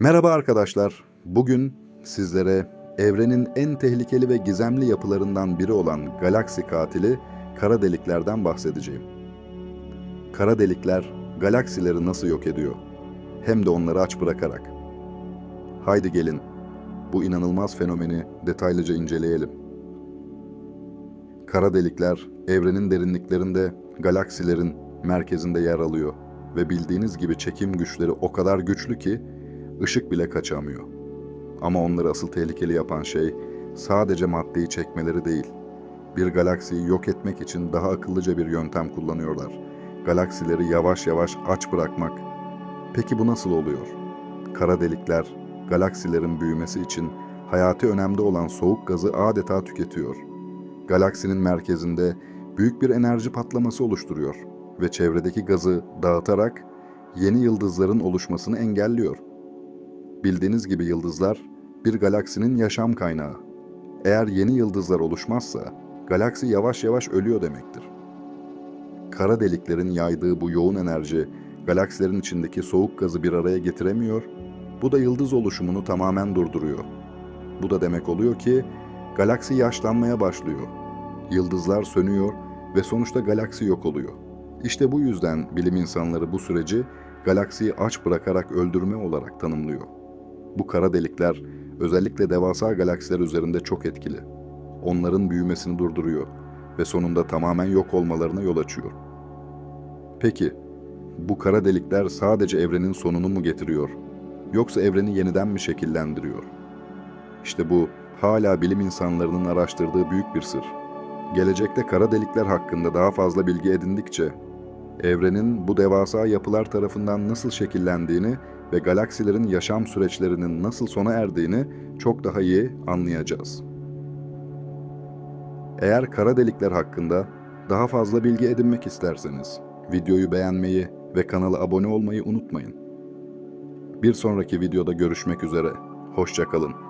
Merhaba arkadaşlar. Bugün sizlere evrenin en tehlikeli ve gizemli yapılarından biri olan galaksi katili kara deliklerden bahsedeceğim. Kara delikler galaksileri nasıl yok ediyor? Hem de onları aç bırakarak. Haydi gelin bu inanılmaz fenomeni detaylıca inceleyelim. Kara delikler evrenin derinliklerinde galaksilerin merkezinde yer alıyor ve bildiğiniz gibi çekim güçleri o kadar güçlü ki ışık bile kaçamıyor. Ama onları asıl tehlikeli yapan şey sadece maddeyi çekmeleri değil. Bir galaksiyi yok etmek için daha akıllıca bir yöntem kullanıyorlar. Galaksileri yavaş yavaş aç bırakmak. Peki bu nasıl oluyor? Kara delikler galaksilerin büyümesi için hayati önemde olan soğuk gazı adeta tüketiyor. Galaksinin merkezinde büyük bir enerji patlaması oluşturuyor ve çevredeki gazı dağıtarak yeni yıldızların oluşmasını engelliyor. Bildiğiniz gibi yıldızlar bir galaksinin yaşam kaynağı. Eğer yeni yıldızlar oluşmazsa galaksi yavaş yavaş ölüyor demektir. Kara deliklerin yaydığı bu yoğun enerji galaksilerin içindeki soğuk gazı bir araya getiremiyor. Bu da yıldız oluşumunu tamamen durduruyor. Bu da demek oluyor ki galaksi yaşlanmaya başlıyor. Yıldızlar sönüyor ve sonuçta galaksi yok oluyor. İşte bu yüzden bilim insanları bu süreci galaksiyi aç bırakarak öldürme olarak tanımlıyor. Bu kara delikler özellikle devasa galaksiler üzerinde çok etkili. Onların büyümesini durduruyor ve sonunda tamamen yok olmalarına yol açıyor. Peki, bu kara delikler sadece evrenin sonunu mu getiriyor? Yoksa evreni yeniden mi şekillendiriyor? İşte bu hala bilim insanlarının araştırdığı büyük bir sır. Gelecekte kara delikler hakkında daha fazla bilgi edindikçe evrenin bu devasa yapılar tarafından nasıl şekillendiğini ve galaksilerin yaşam süreçlerinin nasıl sona erdiğini çok daha iyi anlayacağız. Eğer kara delikler hakkında daha fazla bilgi edinmek isterseniz videoyu beğenmeyi ve kanala abone olmayı unutmayın. Bir sonraki videoda görüşmek üzere. Hoşçakalın.